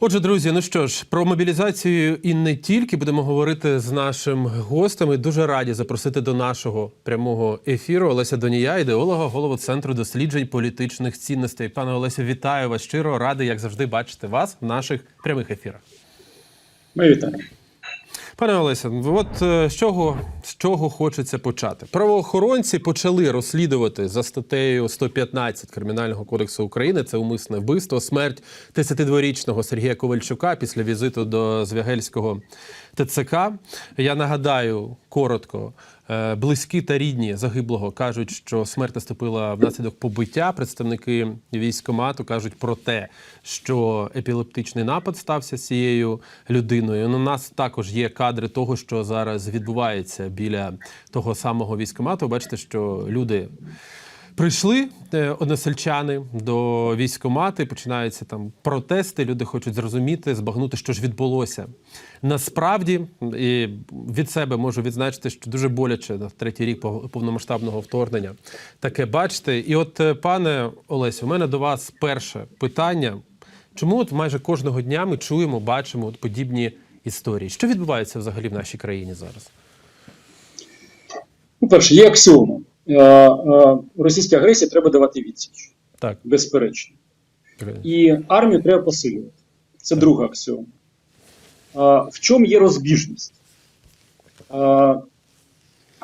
Отже, друзі, ну що ж, про мобілізацію і не тільки будемо говорити з нашим гостем. І Дуже раді запросити до нашого прямого ефіру Олеся Донія, ідеолога, голову центру досліджень політичних цінностей. Пане Олеся, вітаю вас щиро. Радий, як завжди, бачити вас в наших прямих ефірах. Ми вітаємо. Пане Олеся, от е, з чого, з чого хочеться почати? Правоохоронці почали розслідувати за статтею 115 Кримінального кодексу України. Це умисне вбивство, смерть 32-річного Сергія Ковальчука після візиту до Звягельського ТЦК. Я нагадаю коротко. е, Близькі та рідні загиблого кажуть, що смерть наступила внаслідок побиття. Представники військомату кажуть про те, що епілептичний напад стався з цією людиною. Ну, у нас також є кадри того, що зараз відбувається біля того самого військомату. Бачите, що люди. Прийшли е, односельчани до військкомати, починаються там протести. Люди хочуть зрозуміти, збагнути, що ж відбулося. Насправді, і від себе можу відзначити, що дуже боляче на третій рік пов- повномасштабного вторгнення таке бачите. І от, е, пане Олесю, у мене до вас перше питання. Чому от майже кожного дня ми чуємо, бачимо от подібні історії? Що відбувається взагалі в нашій країні зараз? По-перше, є аксіома. Е, е, Російській агресії треба давати відсіч, Так, безперечно. І армію треба посилювати. Це друга аксіома. В чому є розбіжність?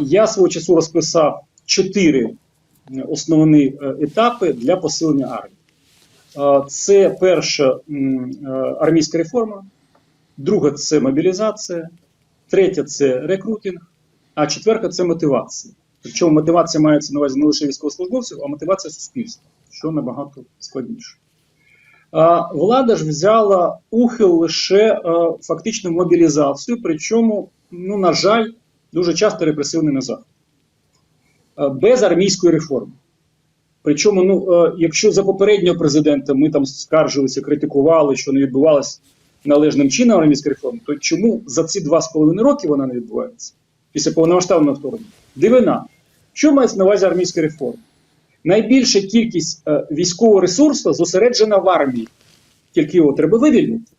Я свого часу розписав чотири е, основні е, етапи для посилення армії. Це перша е, армійська реформа, друга це мобілізація, третя це рекрутинг, а четверта це мотивація. Причому мотивація мається на увазі не лише військовослужбовців, а мотивація суспільства, що набагато складніше. А, Влада ж взяла ухил лише е, фактично мобілізацію, причому, ну, на жаль, дуже часто репресивними заходами. Е, Без армійської реформи. Причому, ну, е, якщо за попереднього президента ми там скаржилися, критикували, що не відбувалася належним чином армійська реформа, то чому за ці два з половиною роки вона не відбувається після повномасштабного вторгнення? Дивина. Що мається на увазі армійська реформа? Найбільша кількість е, військового ресурсу зосереджена в армії, тільки його треба вивільнити.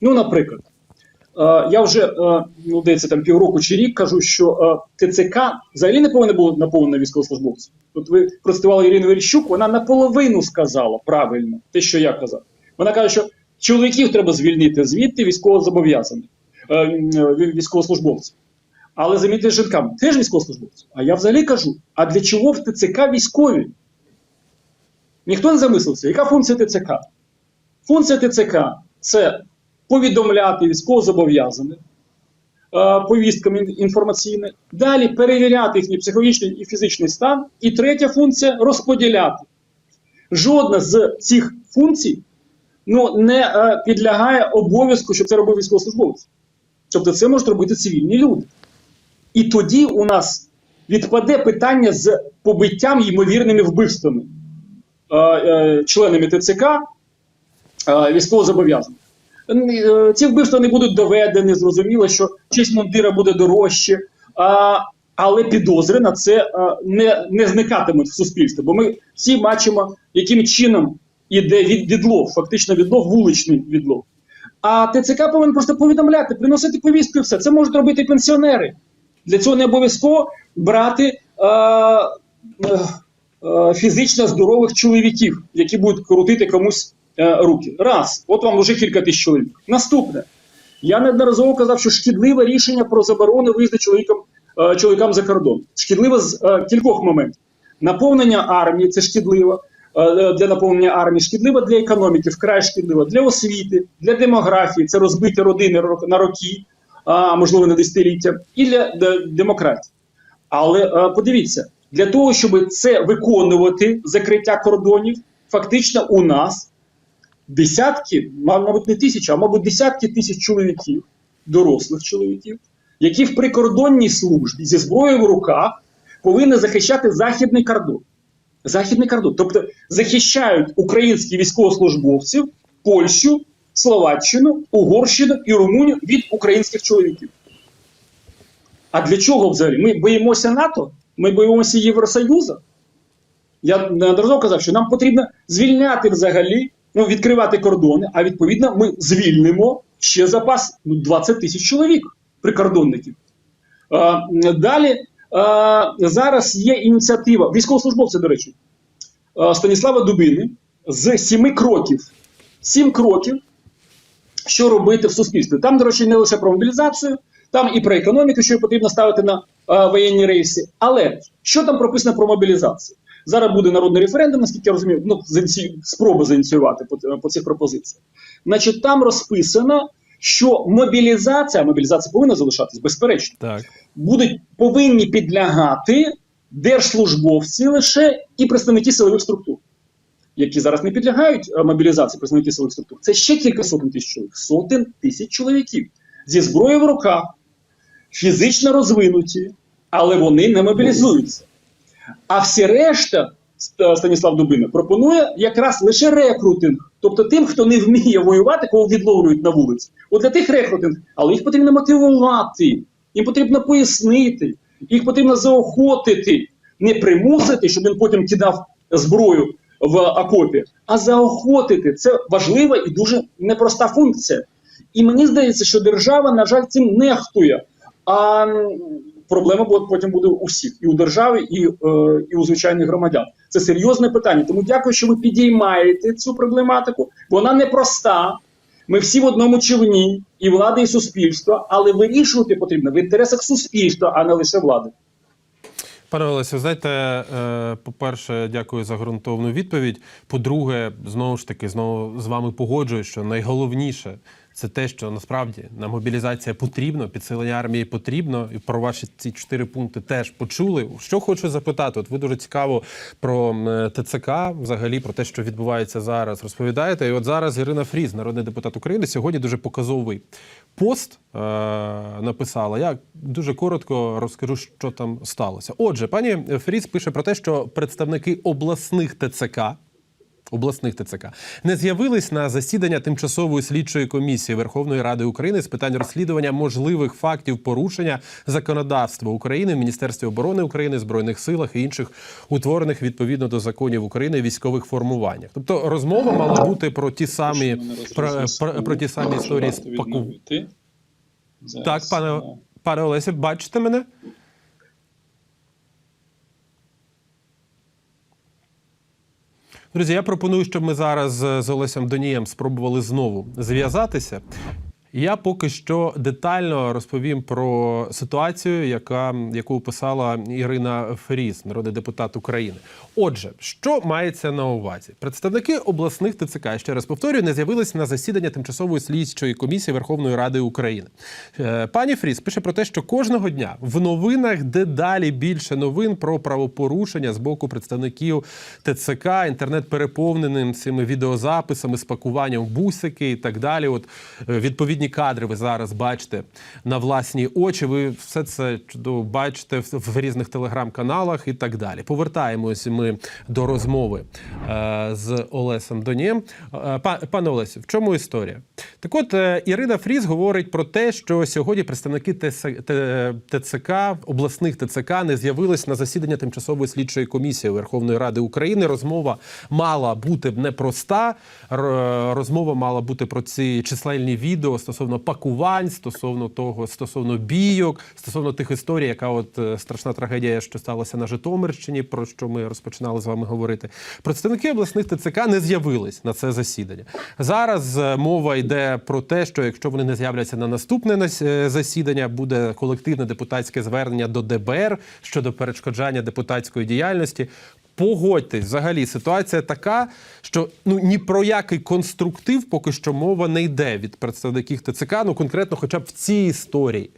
Ну, наприклад, е, я вже е, ну, здається, там півроку чи рік кажу, що е, ТЦК взагалі не повинно було наповнено військовослужбовців. Тут ви процитували Ірину Верещук, вона наполовину сказала правильно те, що я казав. Вона каже, що чоловіків треба звільнити звідти військовозобов'язаних е, військовослужбовців. Але замітьте жінкам, теж військовослужбовці. А я взагалі кажу: а для чого в ТЦК військові? Ніхто не замислився, яка функція ТЦК? Функція ТЦК це повідомляти військовозобов'язаних е, повістками інформаційними, далі перевіряти їхній психологічний і фізичний стан. І третя функція розподіляти. Жодна з цих функцій ну, не е, підлягає обов'язку, щоб це робив військовослужбовець. Тобто це можуть робити цивільні люди. І тоді у нас відпаде питання з побиттям ймовірними вбивствами е, е, членами ТЦК е, військовозобов'язаних. Е, Ці вбивства не будуть доведені, зрозуміло, що честь мундира буде дорожче, а, але підозри на це е, не, не зникатимуть в суспільстві. Бо ми всі бачимо, яким чином іде від, відлов, фактично відлов, вуличний відлов. А ТЦК повинен просто повідомляти, приносити повістку і все. Це можуть робити пенсіонери. Для цього не обов'язково брати е, е, е, фізично здорових чоловіків, які будуть крутити комусь е, руки. Раз, от вам вже кілька тисяч чоловік. Наступне. Я неодноразово казав, що шкідливе рішення про заборону виїзду чоловікам, е, чоловікам за кордон. Шкідливе з е, кількох моментів. Наповнення армії це шкідливо е, для наповнення армії, шкідливо для економіки, вкрай шкідливо, для освіти, для демографії, це розбиті родини ро- на роки, а можливо на десятиліття, і для демократії. Але е, подивіться, для того, щоб це виконувати, закриття кордонів, фактично у нас десятки, мабуть, не тисячі, а мабуть, десятки тисяч чоловіків, дорослих чоловіків, які в прикордонній службі зі зброєю в руках повинні захищати західний кордон. Західний кордон. Тобто захищають українських військовослужбовців, Польщу, Словаччину, Угорщину і Румунію від українських чоловіків. А для чого взагалі? Ми боїмося НАТО, ми боїмося Євросоюзу. Я неодноразово казав, що нам потрібно звільняти взагалі ну, відкривати кордони, а відповідно ми звільнимо ще запас ну, 20 тисяч чоловік прикордонників. Е, далі е, зараз є ініціатива військовослужбовця, до речі, Станіслава Дубини з сіми кроків. Сім кроків, що робити в суспільстві. Там, до речі, не лише про мобілізацію, там і про економіку, що потрібно ставити на е, воєнні рейси. Але що там прописано про мобілізацію? Зараз буде народний референдум, наскільки я розумію, ну, спроба заініціювати по, по цих пропозиціях. Значить, там розписано, що мобілізація, мобілізація повинна залишатись, безперечно Так. будуть повинні підлягати держслужбовці лише і представники силових структур, які зараз не підлягають е, мобілізації представники силових структур. Це ще кілька сотень тисяч чоловік, сотень тисяч чоловіків зі зброєю в руках, фізично розвинуті, але вони не мобілізуються. А всі решта, Станіслав Дубина, пропонує якраз лише рекрутинг. Тобто тим, хто не вміє воювати, кого відловлюють на вулиці. От для тих рекрутинг, але їх потрібно мотивувати, їм потрібно пояснити, їх потрібно заохотити, не примусити, щоб він потім кидав зброю в окопі, а заохотити. Це важлива і дуже непроста функція. І мені здається, що держава, на жаль, цим нехтує. А проблема потім буде у всіх, і у держави, і, е, і у звичайних громадян. Це серйозне питання. Тому дякую, що ви підіймаєте цю проблематику. Вона непроста. Ми всі в одному човні, і влада, і суспільство, але вирішувати потрібно в інтересах суспільства, а не лише влади. Пане Олесю, знаєте, е, по-перше, дякую за ґрунтовну відповідь. По-друге, знову ж таки, знову з вами погоджуюсь, що найголовніше це те, що насправді на мобілізація потрібно, підсилення армії потрібно. І про ваші ці чотири пункти теж почули. Що хочу запитати? От ви дуже цікаво про ТЦК, взагалі про те, що відбувається зараз, розповідаєте. І от зараз Ірина Фріз, народний депутат України, сьогодні дуже показовий пост е- написала. Я дуже коротко розкажу, що там сталося. Отже, пані Фріз пише про те, що представники обласних ТЦК. Обласних ТЦК не з'явились на засідання тимчасової слідчої комісії Верховної Ради України з питань розслідування можливих фактів порушення законодавства України в Міністерстві оборони України, збройних силах і інших утворених відповідно до законів України військових формуваннях. Тобто розмова мала бути про ті самі про, про, про ті самі історії з паку. Так, пане пане Олесі, бачите мене? Друзі, я пропоную, щоб ми зараз з з Олесем Донієм спробували знову зв'язатися. Я поки що детально розповім про ситуацію, яка, яку описала Ірина Феріс, народний депутат України. Отже, що мається на увазі? Представники обласних ТЦК, ще раз повторюю, не з'явилися на засідання тимчасової слідчої комісії Верховної Ради України. Е, Пані Фріс пише про те, що кожного дня в новинах дедалі більше новин про правопорушення з боку представників ТЦК, інтернет переповненим цими відеозаписами, спакуванням бусики і так далі. От е, відповідні кадри ви зараз бачите на власні очі. Ви все це чудово бачите в, різних телеграм-каналах і так далі. Повертаємось ми до розмови е, з Олесем Донієм. Е, па- пане Олесю, в чому історія? Так от е, Ірина Фріз говорить про те, що сьогодні представники ТЦК, обласних ТЦК не з'явились на засідання тимчасової слідчої комісії Верховної Ради України. Розмова мала бути непроста. Розмова мала бути про ці численні відео стосовно пакувань, стосовно того, стосовно бійок, стосовно тих історій, яка от е, страшна трагедія, що сталася на Житомирщині, про що ми розпочинали з вами говорити. Представники обласних ТЦК не з'явились на це засідання. Зараз е, мова йде про те, що якщо вони не з'являться на наступне нас- е, засідання, буде колективне депутатське звернення до ДБР щодо перешкоджання депутатської діяльності. Погодьтесь, взагалі ситуація така, що ну ні про який конструктив поки що мова не йде від представників ТЦК, ну конкретно, хоча б в цій історії.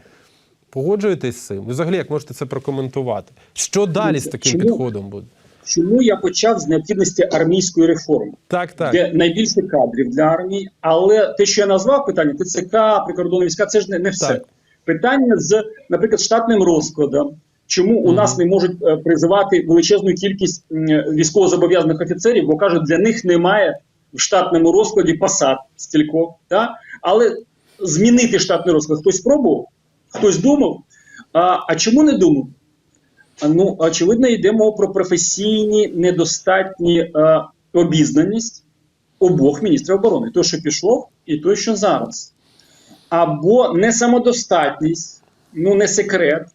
Погоджуєтесь з цим? Взагалі, як можете це прокоментувати? Що далі з таким Чому? підходом буде? Чому я почав з необхідності армійської реформи? Так, так. де найбільше кадрів для армії, але те, що я назвав питання, ТЦК, прикордонні війська, це ж не, не все. Так. Питання з, наприклад, штатним розкладом. Чому у нас не можуть е, призивати величезну кількість м, військовозобов'язаних офіцерів, бо кажуть, для них немає в штатному розкладі посад стількох. Да? Але змінити штатний розклад хтось спробував, хтось думав. А, а чому не думав? Ну, очевидно, йде мова про професійні недостатні е, обізнаність обох міністрів оборони: той, що пішов, і той, що зараз. Або не самодостатність, ну не секрет,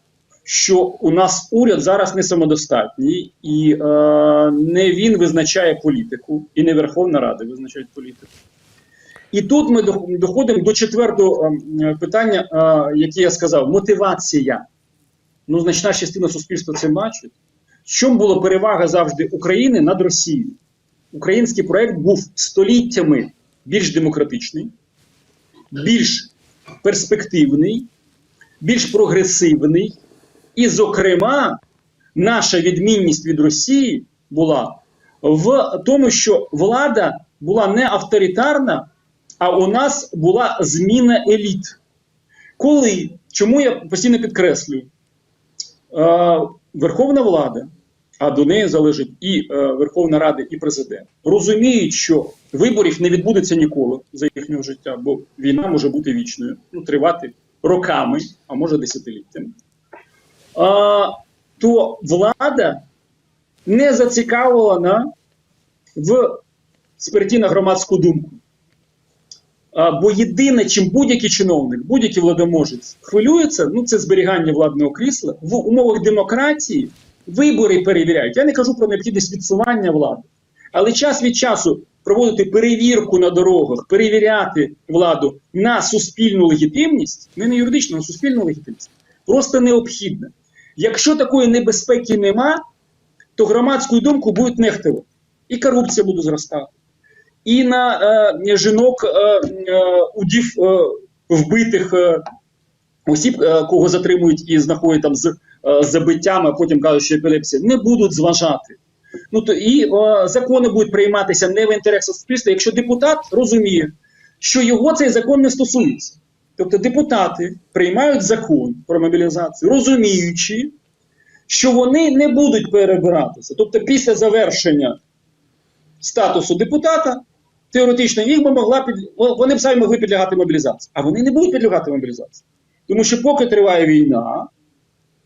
що у нас уряд зараз не самодостатній, і е, не він визначає політику, і не Верховна Рада визначає політику. І тут ми доходимо до четвертого е, питання, е, яке я сказав: мотивація. Ну, значна частина суспільства це бачить. В чому була перевага завжди України над Росією? Український проект був століттями більш демократичний, більш перспективний, більш прогресивний. І, зокрема, наша відмінність від Росії була в тому, що влада була не авторитарна, а у нас була зміна еліт. Коли, чому я постійно підкреслюю, е, Верховна влада, а до неї залежить і е, Верховна Рада, і президент, розуміють, що виборів не відбудеться ніколи за їхнього життя, бо війна може бути вічною, ну, тривати роками, а може десятиліттями. То влада не зацікавлена в сперті на громадську думку. Бо єдине, чим будь-який чиновник, будь-який владоможець хвилюється, ну це зберігання владного крісла в умовах демократії. Вибори перевіряють. Я не кажу про необхідність відсування влади, але час від часу проводити перевірку на дорогах, перевіряти владу на суспільну легітимність, не на юридичну, а на суспільну легітимність, просто необхідно. Якщо такої небезпеки нема, то громадську думку будуть нехтувати. І корупція буде зростати. І на е, жінок е, е, удів е, вбитих е, осіб, е, кого затримують і знаходять там з е, забиттями, а потім кажуть, що епілепсія, не будуть зважати. Ну то і е, закони будуть прийматися не в інтересах суспільства, якщо депутат розуміє, що його цей закон не стосується. Тобто депутати приймають закон про мобілізацію, розуміючи, що вони не будуть перебиратися. Тобто, після завершення статусу депутата, теоретично їх би могла під вони б самі могли підлягати мобілізації, а вони не будуть підлягати мобілізації. Тому що поки триває війна,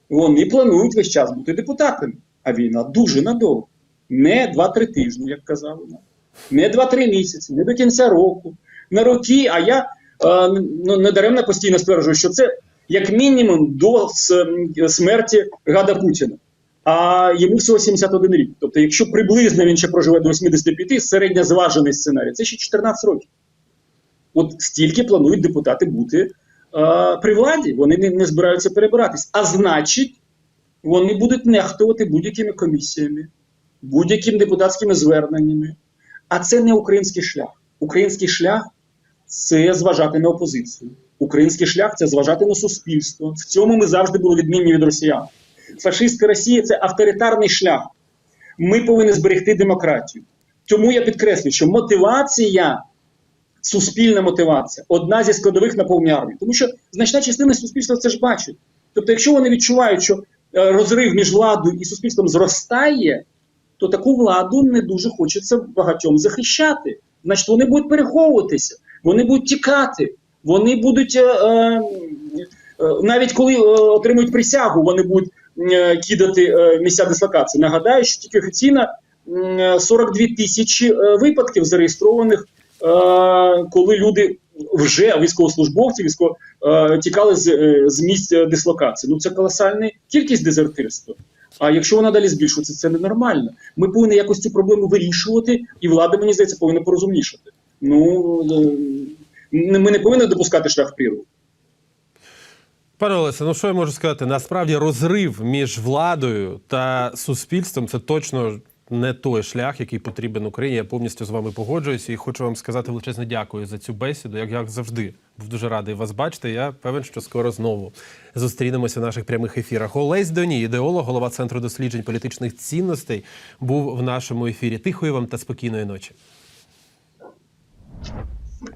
вони планують весь час бути депутатами. А війна дуже надовго. Не 2-3 тижні, як казав вона, не 2-3 місяці, не до кінця року, на роки. А я е, ну, недаремно постійно стверджую, що це як мінімум до смерті Гада Путіна. А йому всього 71 рік. Тобто, якщо приблизно він ще проживе до 85, середньозважений сценарій, це ще 14 років. От стільки планують депутати бути е, при владі. Вони не, не збираються перебиратись. А значить, вони будуть нехтувати будь-якими комісіями, будь-якими депутатськими зверненнями. А це не український шлях. Український шлях це зважати на опозицію. Український шлях це зважати на суспільство. В цьому ми завжди були відмінні від росіян. Фашистська Росія це авторитарний шлях. Ми повинні зберегти демократію. Тому я підкреслюю, що мотивація, суспільна мотивація, одна зі складових наповнення армії. Тому що значна частина суспільства це ж бачить. Тобто, якщо вони відчувають, що е, розрив між владою і суспільством зростає, то таку владу не дуже хочеться багатьом захищати. Значить, вони будуть переховуватися, вони будуть тікати, вони будуть е, е, е, навіть коли е, отримують присягу, вони будуть е, кидати е, місця дислокації. Нагадаю, що тільки офіційно м, 42 тисячі е, випадків зареєстрованих, е, коли люди вже військовослужбовці військово, е, тікали з, е, з місць е, дислокації. Ну це колосальна кількість дезертирства. А якщо вона далі збільшується, це ненормально. Ми повинні якось цю проблему вирішувати, і влада, мені здається, повинна порозумнішати. Ну е, ми не повинні допускати шлях прірву. Пане Олесе, ну що я можу сказати? Насправді розрив між владою та суспільством це точно не той шлях, який потрібен Україні. Я повністю з вами погоджуюся і хочу вам сказати величезне дякую за цю бесіду. Як як завжди, був дуже радий вас бачити. Я певен, що скоро знову зустрінемося в наших прямих ефірах. Олесь Доні, ідеолог, голова центру досліджень політичних цінностей, був в нашому ефірі. Тихої вам та спокійної ночі. Thank you.